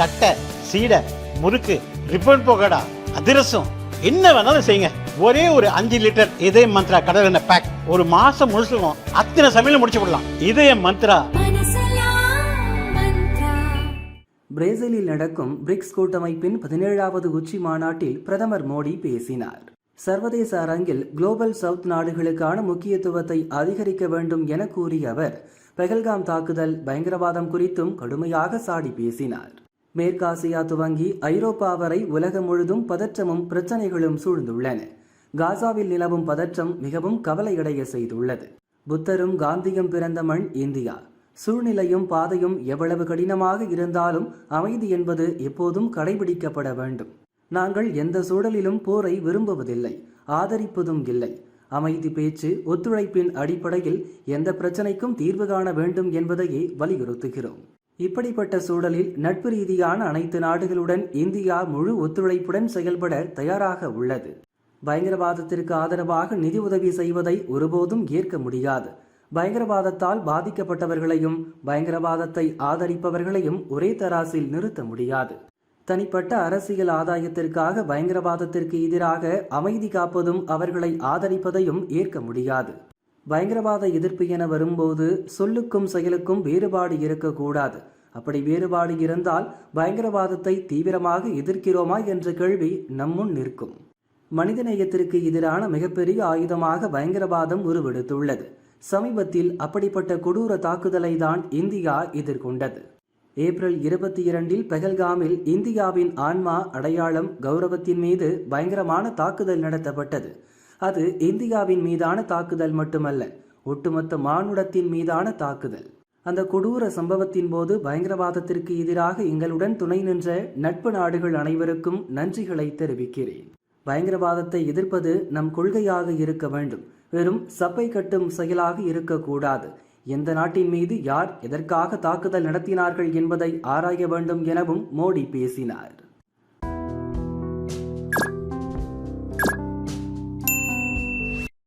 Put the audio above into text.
தட்டை சீடை முறுக்கு ரிப்பன் போகடா அதிரசம். என்ன வேணாலும் செய்யுங்க. ஒரே ஒரு அஞ்சு லிட்டர் இதய மந்த்ரா கடல் எண்ணெய் பேக் ஒரு மாசம் முழுசுக்கும் அத்தனை சமையலும் முடிச்சு விடலாம். இதய மந்த்ரா. பிரேசிலில் நடக்கும் பிரிக்ஸ் கூட்டமைப்பின் பதினேழாவது உச்சி மாநாட்டில் பிரதமர் மோடி பேசினார். சர்வதேச அரங்கில் குளோபல் சவுத் நாடுகளுக்கான முக்கியத்துவத்தை அதிகரிக்க வேண்டும் என கூறிய அவர் பெகல்காம் தாக்குதல் பயங்கரவாதம் குறித்தும் கடுமையாக சாடி பேசினார். மேற்காசியா துவங்கி ஐரோப்பா வரை உலகம் முழுதும் பதற்றமும் பிரச்சனைகளும் சூழ்ந்துள்ளன. காசாவில் நிலவும் பதற்றம் மிகவும் கவலையடைய செய்துள்ளது. புத்தரும் காந்தியும் பிறந்த மண் இந்தியா. சூழ்நிலையும் பாதையும் எவ்வளவு கடினமாக இருந்தாலும் அமைதி என்பது எப்போதும் கடைபிடிக்கப்பட வேண்டும். நாங்கள் எந்த சூழலிலும் போரை விரும்புவதில்லை ஆதரிப்பதும் இல்லை. அமைதி பேச்சு ஒத்துழைப்பின் அடிப்படையில் எந்த பிரச்சனைக்கும் தீர்வு காண வேண்டும் என்பதையே வலியுறுத்துகிறோம். இப்படிப்பட்ட சூழலில் நட்பு ரீதியான அனைத்து நாடுகளுடன் இந்தியா முழு ஒத்துழைப்புடன் செயல்பட தயாராக உள்ளது. பயங்கரவாதத்திற்கு ஆதரவாக நிதி உதவி செய்வதை ஒருபோதும் ஏற்க முடியாது. பயங்கரவாதத்தால் பாதிக்கப்பட்டவர்களையும் பயங்கரவாதத்தை ஆதரிப்பவர்களையும் ஒரே தராசில் நிறுத்த முடியாது. தனிப்பட்ட அரசியல் ஆதாயத்திற்காக பயங்கரவாதத்திற்கு எதிராக அமைதி காப்பதும் அவர்களை ஆதரிப்பதையும் ஏற்க முடியாது. பயங்கரவாத எதிர்ப்பு என வரும்போது சொல்லுக்கும் செயலுக்கும் வேறுபாடு இருக்கக்கூடாது. அப்படி வேறுபாடு இருந்தால் பயங்கரவாதத்தை தீவிரமாக எதிர்க்கிறோமா என்ற கேள்வி நம்முன் நிற்கும். மனிதநேயத்திற்கு எதிரான மிகப்பெரிய ஆயுதமாக பயங்கரவாதம் உருவெடுத்துள்ளது. சமீபத்தில் அப்படிப்பட்ட கொடூர தாக்குதலை தான் இந்தியா எதிர்கொண்டது. ஏப்ரல் இருபத்தி இரண்டில் பெகல்காமில் இந்தியாவின் ஆன்மா அடையாளம் கௌரவத்தின் மீது பயங்கரமான தாக்குதல் நடத்தப்பட்டது. அது இந்தியாவின் மீதான தாக்குதல் மட்டுமல்ல ஒட்டுமொத்த மானுடத்தின் மீதான தாக்குதல். அந்த கொடூர சம்பவத்தின் போது பயங்கரவாதத்திற்கு எதிராக எங்களுடன் துணை நின்ற நட்பு நாடுகள் அனைவருக்கும் நன்றிகளை தெரிவிக்கிறேன். பயங்கரவாதத்தை எதிர்ப்பது நம் கொள்கையாக இருக்க வேண்டும். வெறும் சப்பை கட்டும் செயலாக இருக்கக்கூடாது. எந்த நாட்டின் மீது யார் எதற்காக தாக்குதல் நடத்தினார்கள் என்பதை ஆராய வேண்டும் எனவும் மோடி பேசினார்.